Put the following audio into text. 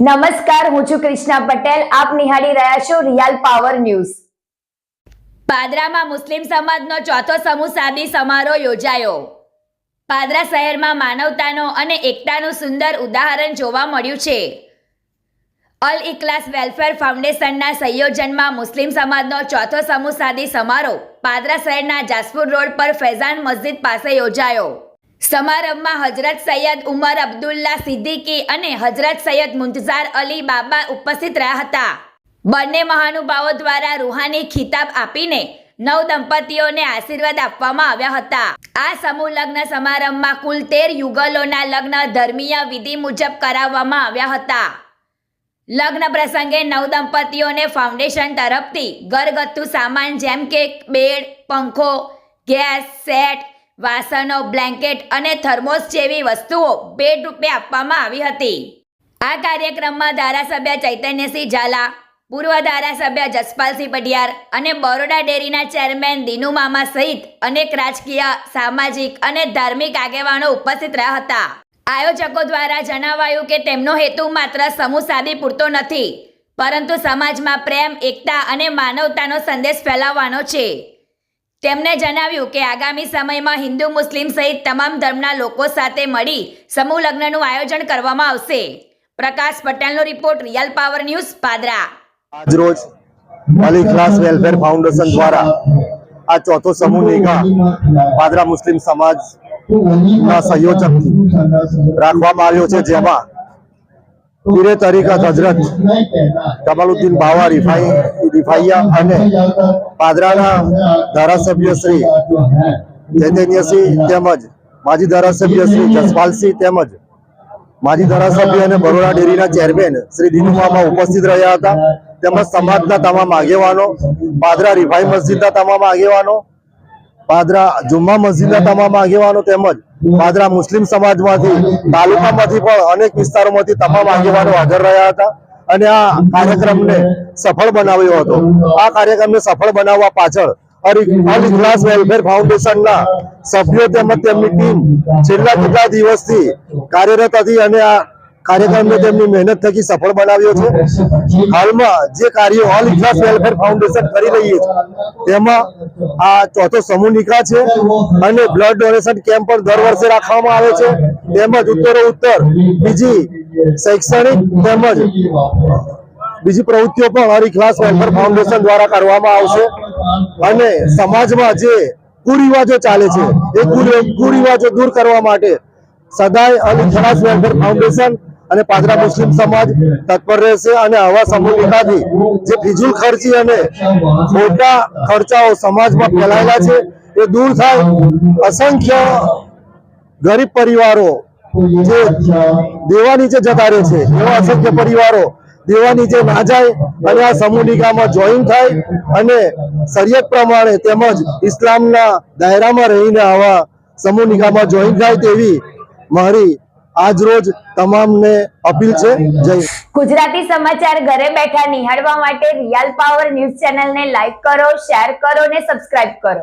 નમસ્કાર, હું છું કૃષ્ણા પટેલ. આપ નિહાળી રહ્યા છો રિયલ પાવર ન્યૂઝ. પાદરામાં મુસ્લિમ સમાજનો ચોથો સમૂહ સાદી સમારોહ યોજાયો. પાદરા શહેરમાં માનવતાનો અને એકતાનું સુંદર ઉદાહરણ જોવા મળ્યું છે. અલ ઇકલાસ વેલફેર ફાઉન્ડેશનના સંયોજનમાં મુસ્લિમ સમાજનો ચોથો સમૂહ સાદી સમારોહ પાદરા શહેરના જાસપુર રોડ પર ફૈઝાન મસ્જિદ પાસે યોજાયો. સમારંભમાં હજરત સૈયદ ઉમર અબ્દુલ્લા સિદ્દીકી અને હજરત સૈયદ મુંતઝાર અલી બાબા ઉપસ્થિત રહ્યા હતા. બંને મહાનુભાવો દ્વારા રૂહાની ખિતાબ આપીને નવ દંપતીઓને આશીર્વાદ આપવામાં આવ્યા હતા. આ સમૂહ લગ્ન સમારંભમાં કુલ તેર યુગલોના લગ્ન ધર્મીય વિધિ મુજબ કરાવવામાં આવ્યા હતા. લગ્ન પ્રસંગે નવ દંપતીઓને ફાઉન્ડેશન તરફથી ઘરગથ્થુ સામાન જેમ કે બેડ, પંખો, ગેસ, સેટ વાસણો, બ્લેન્કેટ અને થર્મોસ જેવી વસ્તુઓ ભેટ રૂપે આપવામાં આવી હતી. આ કાર્યક્રમમાં ધારાસભ્ય ચૈતન્યસિંહ ઝાલા, પૂર્વ ધારાસભ્ય જસપાલસિંહ પઢિયાર અને બરોડા ડેરીના ચેરમેન દિનુ મામા સહિત અનેક રાજકીય, સામાજિક અને ધાર્મિક આગેવાનો ઉપસ્થિત રહ્યા હતા. આયોજકો દ્વારા જણાવાયું કે તેમનો હેતુ માત્ર સમૂહ પૂરતો નથી, પરંતુ સમાજમાં પ્રેમ, એકતા અને માનવતાનો સંદેશ ફેલાવવાનો છે. તેમણે જણાવ્યું કે આગામી સમયમાં હિન્દુ મુસ્લિમ સહિત તમામ ધર્મના લોકો સાથે મળી સમૂહ લગ્નનું આયોજન કરવામાં આવશે. પ્રકાશ પટેલનો report real power news Padra. આજરોજ અલી ક્લાસ વેલફેર ફાઉન્ડેશન દ્વારા આ ચોથો સમૂહ નિકા પાદરા મુસ્લિમ સમાજ ના સંયોજકથી રાખવામાં આવ્યો છે, જેમાં પીરે તરીકત હજરત કમાલુદ્દીન બાવા રિફાઈ, રિફાઈયા અને પાદરાના ધારાસભ્ય શ્રી ચૈતન્યસિંહ તેમજ માજી ધારાસભ્ય શ્રી જસપાલસિંહ તેમજ માજી ધારાસભ્ય અને બરોડા ડેરીના ચેરમેન શ્રી દિનુમામાં ઉપસ્થિત રહ્યા હતા. તેમજ સમાજના તમામ આગેવાનો, પાદરા રિફાઈ મસ્જિદના તમામ આગેવાનો પાદરા જુમ્મા મસ્જિદના તમામ આગેવાનો તેમજ પાદરા મુસ્લિમ સમાજમાંથી તાલુકામાંથી પણ અનેક વિસ્તારોમાંથી તમામ આગેવાનો હાજર રહ્યા હતા અને આ કાર્યક્રમને સફળ બનાવ્યો હતો. આ કાર્યક્રમને સફળ બનાવવા પાછળ અલ- ઇખલાસ વેલફેર ફાઉન્ડેશનના સભ્યો તેમજ તેમની ટીમ છેલ્લા કેટલા દિવસથી કાર્યરત હતી અને આ કાર્યક્રમને તેમની મહેનત થકી સફળ બનાવ્યો છે. હાલમાં જે કાર્યો ઓલ વેલફેર ફાઉન્ડેશન કરી રહી છે તેમાં આ ચોથો સમૂહ નિકાહ છે. અને બ્લડ ડોનેશન કેમ્પ પણ દર વર્ષે રાખવામાં આવે છે. તેમજ ઉત્તરો ઉત્તર, બીજી શૈક્ષણિક તેમજ બીજી પ્રવૃત્તિઓ પણ હરી ખાસ વેલફેર ફાઉન્ડેશન દ્વારા કરવામાં આવશે. અને સમાજમાં જે કુરિવાજો ચાલે છે, એ કુરિ- કુરિવાજો દૂર કરવા માટે સદાય અને ઇખલાસ વેલફેર ફાઉન્ડેશન અને પાદરા મુસ્લિમ સમાજ તત્પર રહેશે અને આવા સમૂહ જે ફિજુલ ખર્ચી અને મોટા ખર્ચાઓ સમાજમાં ફેલાયેલા છે, એ દૂર થાય. અસંખ્ય ગરીબ પરિવારો જે દેવા નીચે જતા રહે છે, એવા અસંખ્ય પરિવારો દેવા નીચે ના જાય અને આ સમૂહિકામાં જોઈન થાય અને શરિયત પ્રમાણે તેમજ ઇસ્લામના દાયરામાં રહીને આવા સમૂહ નિકાહમાં જોઈન થાય તેવી મારી આજ રોજ તમામને અપીલ છે. જય ગુજરાતી સમાચાર ઘરે બેઠા નિહાળવા માટે રિયલ પાવર ન્યૂઝ ચેનલને લાઈક કરો, શેર કરો અને સબસ્ક્રાઇબ કરો.